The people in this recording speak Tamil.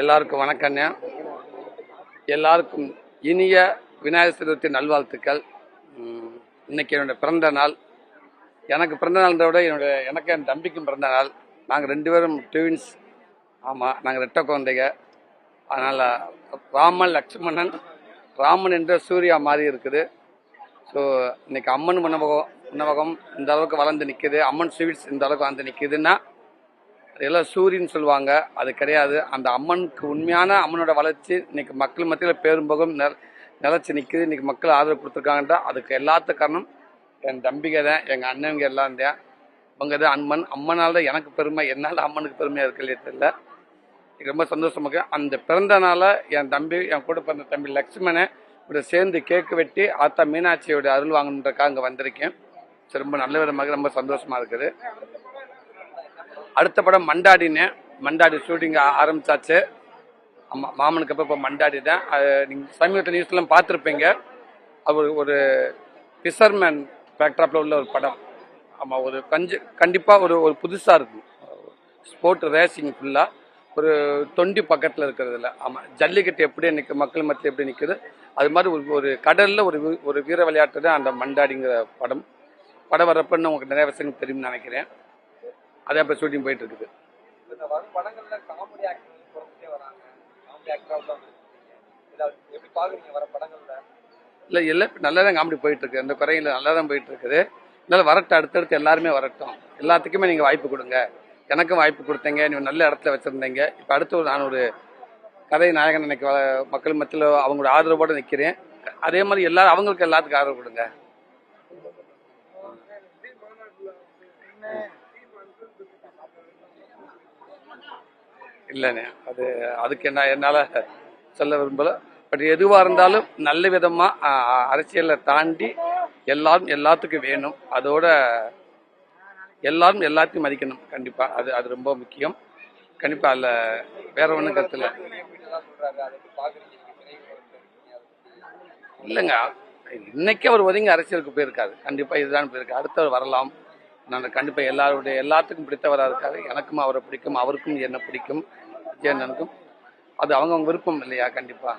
எல்லாருக்கும் வணக்கண்ணே எல்லாருக்கும் இனிய விநாயகர் சதுர்த்தி நல்வாழ்த்துக்கள். இன்னைக்கு என்னுடைய பிறந்த நாள். எனக்கு பிறந்த நாள்ன்றத விட என்னோட எனக்கு என் தம்பிக்கும் பிறந்த நாள். நாங்கள் ரெண்டு பேரும் ட்வின்ஸ் ஆமாம் நாங்கள் ரெட்ட குழந்தைங்க. அதனால் ராமன் லக்ஷ்மணன் ராமன் என்ற சூர்யா மாதிரி இருக்குது. ஸோ இன்னைக்கு அம்மன் உணவகம் உணவகம் இந்த அளவுக்கு வளர்ந்து நிற்குது அம்மன் ஸ்வீட்ஸ் இந்த அளவுக்கு வளர்ந்து நிற்குதுன்னா அதெல்லாம் சூரியன் சொல்லுவாங்க. அது கிடையாது. அந்த அம்மனுக்கு உண்மையான அம்மனோட வளர்ச்சி இன்னைக்கு மக்கள் மத்தியில் பேரும்போகம் நெ நிலச்சி நிற்குது இன்னைக்கு மக்கள் ஆதரவு கொடுத்துருக்காங்கன்றா அதுக்கு எல்லாத்து காரணம் என் தம்பிகை தான். எங்கள் அண்ணனுங்க எல்லாம் தான். அவங்க தான் அம்மன். அம்மனால் தான் எனக்கு பெருமை. என்னால் அம்மனுக்கு பெருமையாக இருக்கலையே தெரியல. எனக்கு ரொம்ப சந்தோஷமாக அந்த பிறந்த நாளை என் தம்பி என் கூட பிறந்த தம்பி லக்ஷ்மணை கூட சேர்ந்து கேக்கு வெட்டி ஆத்தா மீனாட்சியோட அருள் வாங்கணுன்றக்காக அங்கே வந்திருக்கேன். ரொம்ப நல்ல விதமாக ரொம்ப சந்தோஷமா இருக்குது. அடுத்த படம் மண்டாடின்னு மண்டாடி ஷூட்டிங் ஆரம்பிச்சாச்சு. ஆமாம் மாமனுக்கு அப்போ இப்போ மண்டாடி தான். அது நீங்கள் சமீபத்தில் நியூஸ்லாம் பார்த்துருப்பீங்க. அவர் ஒரு ஃபிஷர்மேன் பேக்ட்ராப்பில் உள்ள ஒரு படம். ஆமாம் ஒரு கஞ்சி கண்டிப்பாக ஒரு ஒரு புதுசாக இருக்கும். ஸ்போர்ட் ரேசிங் ஃபுல்லாக ஒரு தொண்டி பக்கத்தில் இருக்கிறதுல. ஆமாம் ஜல்லிக்கட்டு எப்படி நிற்க மக்கள் மத்தியில் எப்படி நிற்குது அது மாதிரி ஒரு ஒரு கடலில் ஒரு ஒரு வீர விளையாட்டு தான் அந்த மண்டாடிங்கிற படம். படம் வரப்பன்னு உங்களுக்கு நிறைய விஷயங்கள் தெரியும்னு நினைக்கிறேன். அதே இப்போ ஷூட்டிங் போயிட்டு இருக்குது இந்த வரும் படங்கள்ல காமெடி ஆக்டர் குறைஞ்சிட்டே வராங்க. காமெடி ஆக்டரா தான் இதை எப்படி பாக்குறீங்க வர படங்கள்ல? இல்லை எல்லாம் இப்ப நல்லா தான் காமெடி போயிட்டு இருக்கு அந்த குறையில நல்லா தான் போயிட்டு இருக்குது இருந்தாலும் வரட்டும் அடுத்தடுத்து எல்லாருமே வரட்டும். எல்லாத்துக்குமே நீங்கள் வாய்ப்பு கொடுங்க. எனக்கும் வாய்ப்பு கொடுத்தீங்க. நீங்கள் நல்ல இடத்துல வச்சுருந்தீங்க. இப்போ அடுத்து ஒரு நான் ஒரு கதை நாயகன் எனக்கு மக்கள் மத்தியில் அவங்களோட ஆதரவோடு நிற்கிறேன் அதே மாதிரி எல்லாரும் அவங்களுக்கு எல்லாத்துக்கும் ஆதரவு கொடுங்க. இல்லைண்ணே. அது அதுக்கு என்ன என்னால் சொல்ல விரும்பல. பட் எதுவாக இருந்தாலும் நல்ல விதமாக அரசியலை தாண்டி எல்லாரும் எல்லாத்துக்கும் வேணும். அதோட எல்லாரும் எல்லாத்தையும் மதிக்கணும். கண்டிப்பாக அது அது ரொம்ப முக்கியம். கண்டிப்பாக அதில் வேற ஒன்றும் கருத்தில் இல்லைங்க. இன்னைக்கு அவர் ஒதுங்கி அரசியலுக்கு போயிருக்காரு. கண்டிப்பாக இதுதான் போயிருக்கு. அடுத்தவர் வரலாம். நான் கண்டிப்பாக எல்லாருடைய எல்லாத்துக்கும் பிடித்தவராக இருக்காரு. எனக்கும் அவரை பிடிக்கும் அவருக்கும் என்ன பிடிக்கும். விஜயண்ணனுக்கும் அது அவங்கவுங்க விருப்பம் இல்லையா? கண்டிப்பாக